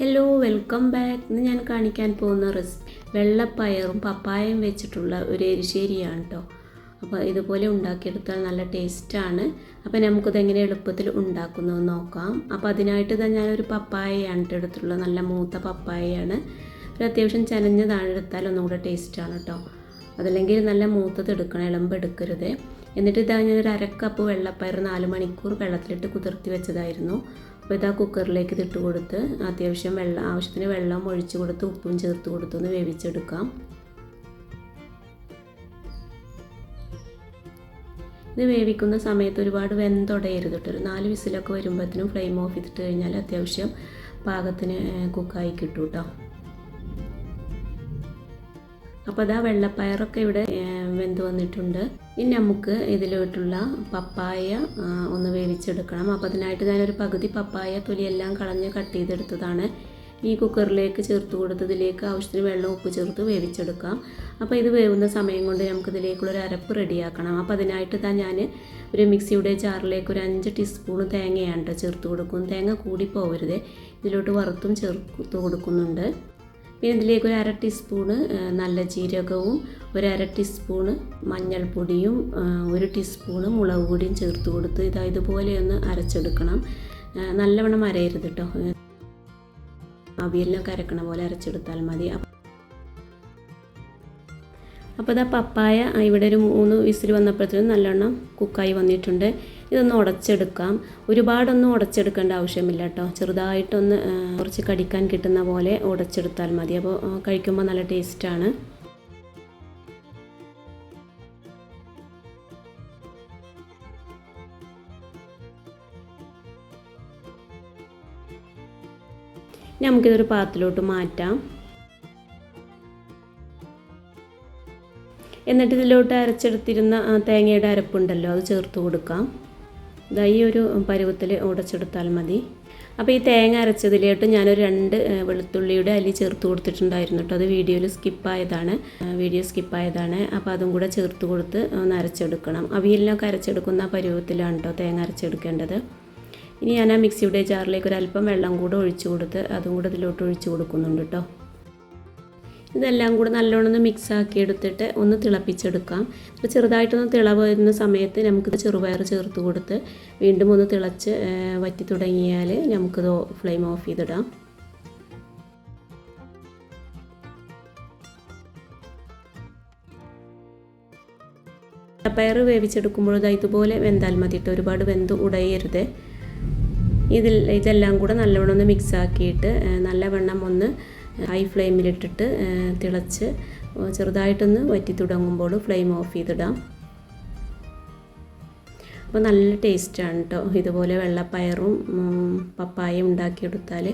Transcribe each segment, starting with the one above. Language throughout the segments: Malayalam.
ഹലോ വെൽക്കം ബാക്ക് ഇന്ന് ഞാൻ കാണിക്കാൻ പോകുന്ന റെസിപ്പി വെള്ളപ്പയറും പപ്പായയും വെച്ചിട്ടുള്ള ഒരു എരിശ്ശേരിയാണ് കേട്ടോ അപ്പോൾ ഇതുപോലെ ഉണ്ടാക്കിയെടുത്താൽ നല്ല ടേസ്റ്റാണ് അപ്പോൾ നമുക്കിത് എങ്ങനെ എളുപ്പത്തിൽ ഉണ്ടാക്കുന്നത് നോക്കാം. അപ്പോൾ അതിനായിട്ട് തന്നെ ഞാനൊരു പപ്പായയാണ് ട്ടോ എടുത്തിട്ടുള്ളത്. നല്ല മൂത്ത പപ്പായയാണ്. ഒരു അത്യാവശ്യം ചനഞ്ഞതാണ് എടുത്താൽ ഒന്നുകൂടെ ടേസ്റ്റാണ് കേട്ടോ അതല്ലെങ്കിൽ നല്ല മൂത്തത് എടുക്കണം ഇളമ്പ് എടുക്കരുത്. എന്നിട്ട് ഇതാ ഞാനൊരു അരക്കപ്പ് വെള്ളപ്പയർ നാല് മണിക്കൂർ വെള്ളത്തിലിട്ട് കുതിർത്തി വെച്ചതായിരുന്നു. അപ്പോൾ ഇതാ കുക്കറിലേക്ക് ഇതിട്ട് കൊടുത്ത് അത്യാവശ്യം വെള്ളം ആവശ്യത്തിന് വെള്ളം ഒഴിച്ചു കൊടുത്ത് ഉപ്പും ചേർത്ത് കൊടുത്തൊന്ന് വേവിച്ചെടുക്കാം. ഇത് വേവിക്കുന്ന സമയത്ത് ഒരുപാട് വെന്തൊടയരുത് കേട്ടോ. ഒരു നാല് വിസിലൊക്കെ വരുമ്പോഴത്തേനും ഫ്ലെയിം ഓഫ് ചെയ്തിട്ട് കഴിഞ്ഞാൽ അത്യാവശ്യം പാകത്തിന് കുക്കായി കിട്ടും കേട്ടോ. അപ്പോൾ അതാ വെള്ളപ്പയറൊക്കെ ഇവിടെ വെന്ത് വന്നിട്ടുണ്ട്. ഇനി നമുക്ക് ഇതിലോട്ടുള്ള പപ്പായ ഒന്ന് വേവിച്ചെടുക്കണം. അപ്പോൾ അതിനായിട്ട് ഞാനൊരു പകുതി പപ്പായ തൊലിയെല്ലാം കളഞ്ഞ് കട്ട് ചെയ്തെടുത്തതാണ്. ഈ കുക്കറിലേക്ക് ചേർത്ത് കൊടുത്തതിലേക്ക് ആവശ്യത്തിന് വെള്ളം ഉപ്പ് ചേർത്ത് വേവിച്ചെടുക്കാം. അപ്പോൾ ഇത് വേവുന്ന സമയം കൊണ്ട് നമുക്ക് ഇതിലേക്കുള്ള ഒരു അരപ്പ് റെഡിയാക്കണം. അപ്പോൾ അതിനായിട്ട് താ ഞാൻ ഒരു മിക്സിയുടെ ജാറിലേക്ക് ഒരു അഞ്ച് ടീസ്പൂൺ തേങ്ങയാണ് കേട്ടോ ചേർത്ത് കൊടുക്കും. തേങ്ങ കൂടി പോകരുത് ഇതിലോട്ട് വറുത്തും ചേർത്ത് കൊടുക്കുന്നുണ്ട്. പിന്നെ ഇതിലേക്ക് ഒരു അര ടീസ്പൂണ് നല്ല ജീരകവും ഒരു അര ടീസ്പൂണ് മഞ്ഞൾപ്പൊടിയും ഒരു ടീസ്പൂണ് മുളക് പൊടിയും ചേർത്ത് കൊടുത്ത് ഇതാ ഇതുപോലെ ഒന്ന് അരച്ചെടുക്കണം. നല്ലവണ്ണം അരയരുത് കേട്ടോ അവിയലിനൊക്കെ അരക്കണ പോലെ അരച്ചെടുത്താൽ മതി. അപ്പോൾ ഇതാ പപ്പായ ഇവിടെ ഒരു മൂന്ന് വിസിൽ വന്നപ്പോഴത്തേനും നല്ലോണം കുക്കായി വന്നിട്ടുണ്ട്. ഇതൊന്ന് ഉടച്ചെടുക്കാം. ഒരുപാടൊന്നും ഉടച്ചെടുക്കേണ്ട ആവശ്യമില്ല കേട്ടോ. ചെറുതായിട്ടൊന്ന് കുറച്ച് കടിക്കാൻ കിട്ടുന്ന പോലെ ഉടച്ചെടുത്താൽ മതി. അപ്പോൾ കഴിക്കുമ്പോൾ നല്ല ടേസ്റ്റാണ് നമുക്കിതൊരു പാത്രത്തിലോട്ട് മാറ്റാം. എന്നിട്ട് ഇതിലോട്ട് അരച്ചെടുത്തിരുന്ന തേങ്ങയുടെ അരപ്പുണ്ടല്ലോ അത് ചേർത്ത് കൊടുക്കാം. ഇതാ ഈ ഒരു പരുവത്തിൽ ഉടച്ചെടുത്താൽ മതി. അപ്പോൾ ഈ തേങ്ങ അരച്ചതിലോട്ട് ഞാനൊരു രണ്ട് വെളുത്തുള്ളിയുടെ അല്ലി ചേർത്ത് കൊടുത്തിട്ടുണ്ടായിരുന്നു കേട്ടോ. അത് വീഡിയോയിൽ സ്കിപ്പായതാണ്. വീഡിയോ സ്കിപ്പായതാണ്. അപ്പോൾ അതും കൂടെ ചേർത്ത് കൊടുത്ത് ഒന്ന് അരച്ചെടുക്കണം. അവിയലിനൊക്കെ അരച്ചെടുക്കുന്ന പരുവത്തിലാണ് കേട്ടോ തേങ്ങ അരച്ചെടുക്കേണ്ടത്. ഇനി ഞാൻ ആ മിക്സിയുടെ ജാറിലേക്ക് ഒരു അല്പം വെള്ളം കൂടെ ഒഴിച്ചു കൊടുത്ത് അതും കൂടെ ഇതിലോട്ട് ഒഴിച്ചു കൊടുക്കുന്നുണ്ട് കേട്ടോ. ഇതെല്ലാം കൂടെ നല്ലോണം ഒന്ന് മിക്സ് ആക്കി എടുത്തിട്ട് ഒന്ന് തിളപ്പിച്ചെടുക്കാം. ചെറുതായിട്ടൊന്ന് തിള വരുന്ന സമയത്ത് നമുക്കിത് ചെറുപയർ ചേർത്ത് കൊടുത്ത് വീണ്ടും ഒന്ന് തിളച്ച് വറ്റി തുടങ്ങിയാൽ നമുക്കിത് ഫ്ലെയിം ഓഫ് ചെയ്തിടാം. പയർ വേവിച്ചെടുക്കുമ്പോൾ ഇതുപോലെ വെന്താൽ മതിയിട്ട് ഒരുപാട് വെന്ത് ഉടയരുത്. ഇതിൽ ഇതെല്ലാം കൂടെ നല്ലവണ്ണം ഒന്ന് മിക്സ് ആക്കിയിട്ട് നല്ലവണ്ണം ഒന്ന് ഹൈ ഫ്ലെയിമിലിട്ടിട്ട് തിളച്ച് ചെറുതായിട്ടൊന്ന് വറ്റി തുടങ്ങുമ്പോൾ ഫ്ലെയിം ഓഫ് ചെയ്തിടാം. അപ്പോൾ നല്ല ടേസ്റ്റാണ് കേട്ടോ ഇതുപോലെ വെള്ളപ്പയറും പപ്പായയും ഉണ്ടാക്കിയെടുത്താൽ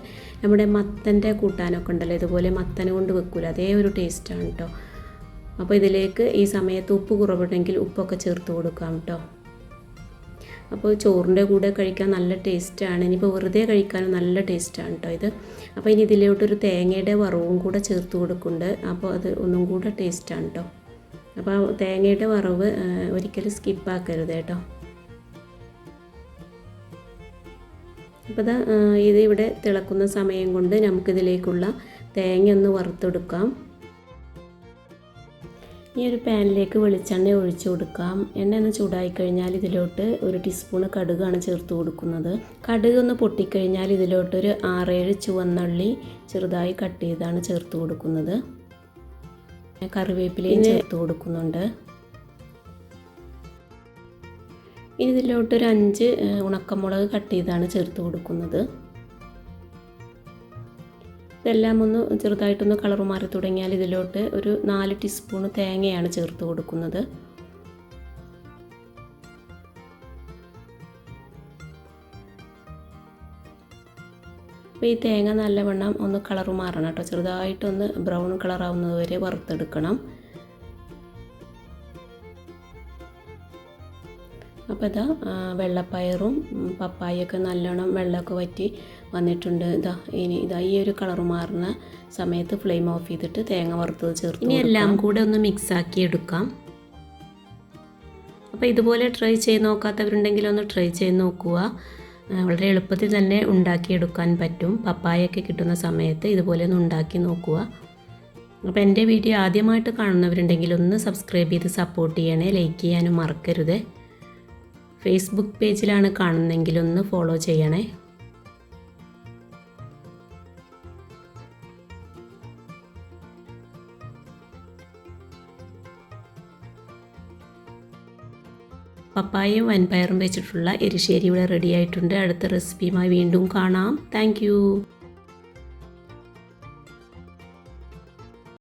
നമ്മുടെ മത്തന്റെ കൂട്ടാനൊക്കെ ഉണ്ടല്ലോ ഇതുപോലെ മത്തനെ കൊണ്ട് വെക്കൂല അതേ ഒരു ടേസ്റ്റാണ് കേട്ടോ അപ്പോൾ ഇതിലേക്ക് ഈ സമയത്ത് ഉപ്പ് കുറവുണ്ടെങ്കിൽ ഉപ്പൊക്കെ ചേർത്ത് കൊടുക്കാം കേട്ടോ അപ്പോൾ ചോറിന്റെ കൂടെ കഴിക്കാൻ നല്ല ടേസ്റ്റാണ്. ഇനിയിപ്പോൾ വെറുതെ കഴിക്കാനും നല്ല ടേസ്റ്റാണ് കേട്ടോ ഇത്. അപ്പോൾ ഇനി ഇതിലോട്ടൊരു തേങ്ങയുടെ വറവും കൂടെ ചേർത്ത് കൊടുക്കുന്നുണ്ട്. അപ്പോൾ അത് ഒന്നും കൂടെ ടേസ്റ്റാണ് കേട്ടോ അപ്പോൾ തേങ്ങയുടെ വറവ് ഒരിക്കലും സ്കിപ്പാക്കരുത് കേട്ടോ. അപ്പോൾ ഇതാ ഇത് ഇവിടെ തിളക്കുന്ന സമയം കൊണ്ട് നമുക്കിതിലേക്കുള്ള തേങ്ങ ഒന്ന് വറുത്തെടുക്കാം. ഈ ഒരു പാനിലേക്ക് വെളിച്ചെണ്ണ ഒഴിച്ചു കൊടുക്കാം. എണ്ണ ഒന്ന് ചൂടായി കഴിഞ്ഞാൽ ഇതിലോട്ട് ഒരു ടീസ്പൂൺ കടുകാണ് ചേർത്ത് കൊടുക്കുന്നത്. കടുക് ഒന്ന് പൊട്ടിക്കഴിഞ്ഞാൽ ഇതിലോട്ട് ഒരു ആറേഴ് ചുവന്നള്ളി ചെറുതായി കട്ട് ചെയ്താണ് ചേർത്ത് കൊടുക്കുന്നത്. കറിവേപ്പിലയും ചേർത്ത് കൊടുക്കുന്നുണ്ട്. ഇനി ഇതിലോട്ട് ഒരു അഞ്ച് ഉണക്കമുളക് കട്ട് ചെയ്താണ് ചേർത്ത് കൊടുക്കുന്നത്. ഇതെല്ലാം ഒന്ന് ചെറുതായിട്ടൊന്ന് കളർ മാറി തുടങ്ങിയാൽ ഇതിലോട്ട് ഒരു നാല് ടീസ്പൂൺ തേങ്ങയാണ് ചേർത്ത് കൊടുക്കുന്നത്. അപ്പോൾ ഈ തേങ്ങ നല്ലവണ്ണം ഒന്ന് കളർ മാറണം കേട്ടോ. ചെറുതായിട്ടൊന്ന് ബ്രൗൺ കളർ ആവുന്നത് വരെ വറുത്തെടുക്കണം. അപ്പോൾ ഇതാ വെള്ളപ്പയറും പപ്പായൊക്കെ നല്ലോണം വെള്ളമൊക്കെ വറ്റി വന്നിട്ടുണ്ട്. ഇതാ ഇനി ഇതാ ഈ ഒരു കളർ മാറുന്ന സമയത്ത് ഫ്ലെയിം ഓഫ് ചെയ്തിട്ട് തേങ്ങ വറുത്തത് ചേർത്ത് ഇനി എല്ലാം കൂടെ ഒന്ന് മിക്സ് ആക്കി എടുക്കാം. അപ്പോൾ ഇതുപോലെ ട്രൈ ചെയ്ത് നോക്കാത്തവരുണ്ടെങ്കിൽ ഒന്ന് ട്രൈ ചെയ്ത് നോക്കുക. വളരെ എളുപ്പത്തിൽ തന്നെ ഉണ്ടാക്കിയെടുക്കാൻ പറ്റും. പപ്പായൊക്കെ കിട്ടുന്ന സമയത്ത് ഇതുപോലെ ഒന്ന് ഉണ്ടാക്കി നോക്കുക. അപ്പോൾ എന്റെ വീഡിയോ ആദ്യമായിട്ട് കാണുന്നവരുണ്ടെങ്കിൽ ഒന്ന് സബ്സ്ക്രൈബ് ചെയ്ത് സപ്പോർട്ട് ചെയ്യണേ. ലൈക്ക് ചെയ്യാനും മറക്കരുത്. ഫേസ്ബുക്ക് പേജിലാണ് കാണുന്നതെങ്കിൽ ഒന്ന് ഫോളോ ചെയ്യണേ. പപ്പായയും വൻപയറും വെച്ചിട്ടുള്ള എരിശ്ശേരി ഇവിടെ റെഡി ആയിട്ടുണ്ട്. അടുത്ത റെസിപ്പിയുമായി വീണ്ടും കാണാം. താങ്ക്